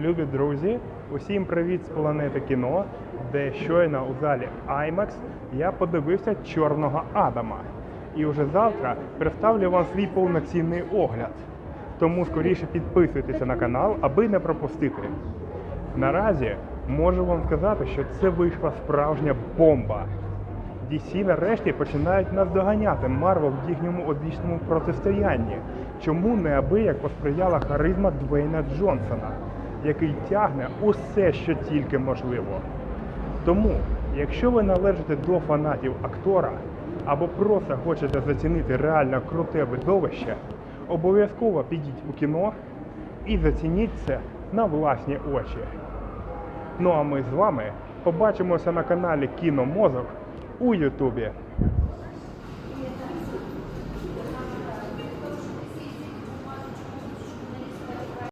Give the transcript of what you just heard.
Любі друзі, усім привіт з планети кіно, де щойно у залі IMAX я подивився Чорного Адама. І вже завтра представлю вам свій повноцінний огляд. Тому скоріше підписуйтеся на канал, аби не пропустити. Наразі можу вам сказати, що це вийшла справжня бомба. DC нарешті починають наздоганяти Марвел в їхньому одвічному протистоянні. Чому неабияк посприяла харизма Двейна Джонсона, який тягне усе, що тільки можливо. Тому, якщо ви належите до фанатів актора або просто хочете зацінити реально круте видовище, обов'язково підіть у кіно і зацініть це на власні очі. Ну а ми з вами побачимося на каналі Кіномозок у Ютубі.